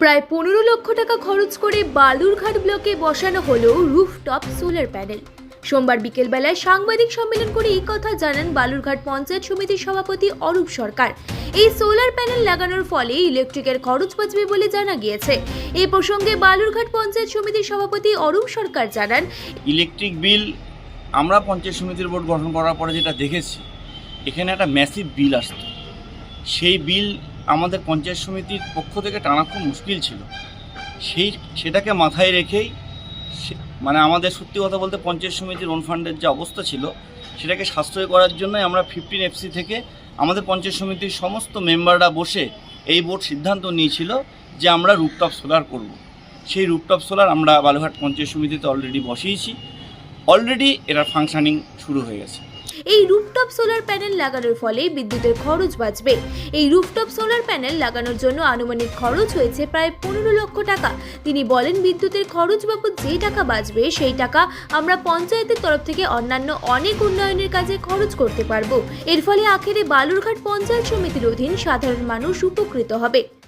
প্রায় পনেরো লক্ষ টাকা খরচ করে বালুরঘাট ব্লকে বসানো হলো রুফটপ সোলার প্যানেল। সোমবার বিকেলবেলায় সাংবাদিক সম্মেলন করে এই কথা জানান বালুরঘাট পঞ্চায়েত সমিতির সভাপতি অরূপ সরকার। এই সোলার প্যানেল লাগানোর ফলে ইলেকট্রিকের খরচ বাঁচবে বলে জানা গিয়েছে। এই প্রসঙ্গে বালুরঘাট পঞ্চায়েত সমিতির সভাপতি অরূপ সরকার জানান, ইলেকট্রিক বিল আমরা পঞ্চায়েত সমিতির বোর্ড গঠন করার পরে যেটা দেখেছি, এখানে একটা ম্যাসিভ বিল আসতো। সেই বিল আমাদের পঞ্চায়েত সমিতির পক্ষ থেকে টানা খুব মুশকিল ছিল। সেই সেটাকে মাথায় রেখেই মানে আমাদের সত্যি কথা বলতে পঞ্চায়েত সমিতির ওন ফান্ডের যে অবস্থা ছিল, সেটাকে সাশ্রয় করার জন্যই আমরা ফিফটিন এফসি থেকে আমাদের পঞ্চায়েত সমিতির সমস্ত মেম্বাররা বসে এই বোর্ড সিদ্ধান্ত নিয়েছিল যে আমরা রুপটপ সোলার করব। সেই রুপটপ সোলার আমরা বালুঘাট পঞ্চায়েত সমিতিতে অলরেডি বসিয়েছি। অলরেডি এটার ফাংশানিং শুরু হয়ে গেছে। এই রুফটপ সোলার প্যানেল লাগানোর ফলে বিদ্যুতের খরচ বাঁচবে। এই রুফটপ সোলার প্যানেল লাগানোর জন্য আনুমানিক খরচ হয়েছে প্রায় পনেরো লক্ষ টাকা। তিনি বলেন, বিদ্যুতের খরচ বাবদ যে টাকা বাঁচবে, সেই টাকা আমরা পঞ্চায়েতের তরফ থেকে অন্যান্য অনেক উন্নয়নের কাজে খরচ করতে পারব। এর ফলে আখেরে বালুরঘাট পঞ্চায়েত সমিতির অধীন সাধারণ মানুষ উপকৃত হবে।